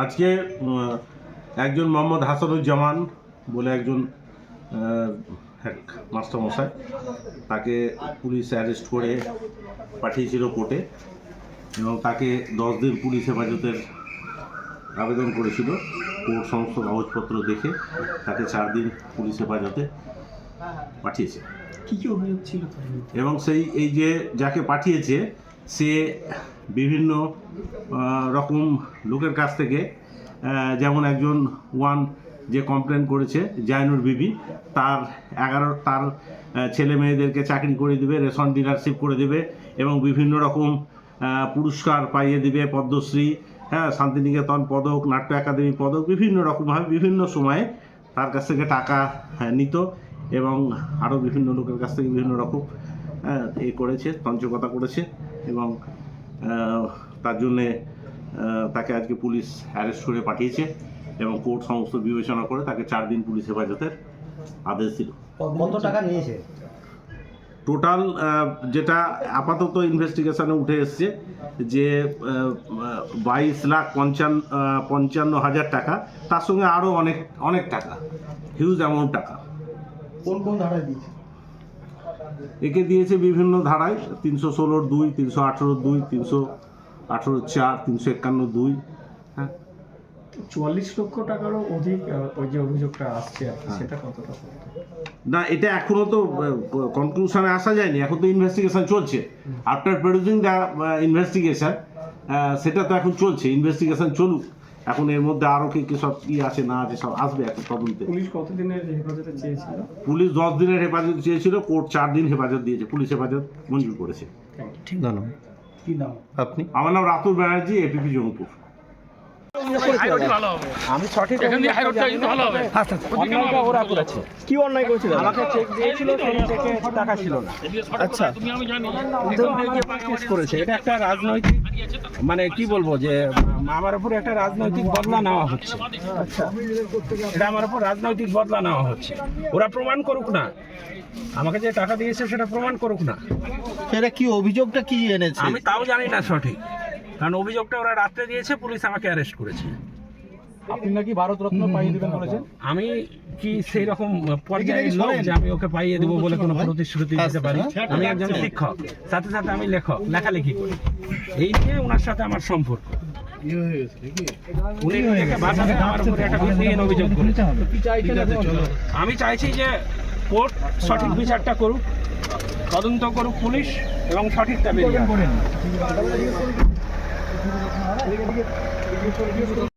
আজকে একজন মোহাম্মদ হাসানুজ্জামান বলে একজন এক মাস্টারমশাই তাকে পুলিশ অ্যারেস্ট করে পাঠিয়েছিল কোর্টে এবং তাকে দশ দিন পুলিশ হেফাজতের আবেদন করেছিল। কোর্ট সমস্ত কাগজপত্র দেখে তাকে চার দিন পুলিশ হেফাজতে পাঠিয়েছে। কি কি অভিযোগ ছিল? এবং সেই এই যে যাকে পাঠিয়েছে সে বিভিন্ন রকম লোকের কাছ থেকে যেমন একজন ওয়ান যে কমপ্লেন করেছে জাইনুর বিবি তার এগারো তার ছেলে মেয়েদেরকে চাকরি করে দিবে রেশন ডিলারশিপ করে দেবে এবং বিভিন্ন রকম পুরস্কার পাইয়ে দিবে পদ্মশ্রী হ্যাঁ শান্তিনিকেতন পদক নাট্য একাডেমি পদক বিভিন্ন রকমভাবে বিভিন্ন সময়ে তার কাছ থেকে টাকা হ্যাঁ, নিত এবং আরও বিভিন্ন লোকের কাছ থেকে বিভিন্ন রকম এ করেছে তঞ্চকতা করেছে। এবং তার জন্যে তাকে আজকে পুলিশ অ্যারেস্ট করে পাঠিয়েছে এবং কোর্ট সমস্ত বিবেচনা করে তাকে চার দিন পুলিশ হেফাজতের আদেশ দিল। কত টাকা নিয়েছে? টোটাল যেটা আপাতত ইনভেস্টিগেশনে উঠে এসছে যে বাইশ লাখ পঞ্চান্ন পঞ্চান্ন হাজার টাকা তার সঙ্গে আরও অনেক অনেক টাকা হিউজ অ্যামাউন্ট টাকা। কোন কোন ধারায় দিয়েছে? একে দিয়েছে বিভিন্ন ধারায় তিনশো ষোলোর দুই তিনশো আঠেরোর দুই তিনশো আঠেরো চার তিনশো একান্ন দুই হ্যাঁ। চুয়াল্লিশ লক্ষ টাকারও অধিক ওই যে অভিযোগটা আসছে হ্যাঁ। সেটা কতটা না এটা এখনও তো কনক্লুশনে আসা যায়নি এখন তো ইনভেস্টিগেশন চলছে। আফটার প্রডিউসিং দ্য ইনভেস্টিগেশন সেটা তো এখন চলছে ইনভেস্টিগেশন চলুক। এখন এর মধ্যে আরও কি কি সব কি আছে না আছে সব আসবে এখন তদন্তে। পুলিশ কতদিনের হেফাজতে চেয়েছিল? পুলিশ দশ দিনের হেফাজত চেয়েছিল কোর্ট চার দিন হেফাজত দিয়েছে পুলিশ হেফাজত মঞ্জুর করেছে। ঠিক ধন্যবাদ। কি নাম? আপনি? আমার নাম রাতুল ব্যানার্জি এপিপি জঙ্গপুর আমি সঠিক অন্যায়টা ওরা করেছে। কি অন্যায় করেছিল? আমাকে চেক দিয়েছিল টাকা ছিল না। আচ্ছা। করেছে? এটা একটা রাজনৈতিক মানে কি বলব যে আমার উপর একটা রাজনৈতিক বদলা নেওয়া হচ্ছে। এটা আমার উপর রাজনৈতিক বদলা নেওয়া হচ্ছে। ওরা প্রমাণ করুক না। আমাকে যে টাকা দিয়েছে সেটা প্রমাণ করুক না। সেটা কি অভিযোগটা কি এনেছে? আমি তাও জানি না সঠিক। কারণ অভিযোগটা ওরা রাত্রে দিয়েছে পুলিশ আমাকে অ্যারেস্ট করেছে। আপনি নাকি ভারত রত্ন পাইয়ে দেবেন বলেছেন? আমি কি সেই রকম যে আমি ওকে পাইয়ে দেবো বলে কোনো প্রতিশ্রুতি দিতে পারি? আমি একজন শিক্ষক। সাথে সাথে আমি লেখক লেখালেখি করি। এই নিয়ে ওনার সাথে আমার সম্পর্ক। করেছে। আমি চাইছি যে কোর্ট সঠিক বিচারটা করুক তদন্ত করুক পুলিশ এবং সঠিকটা বেরিয়ে।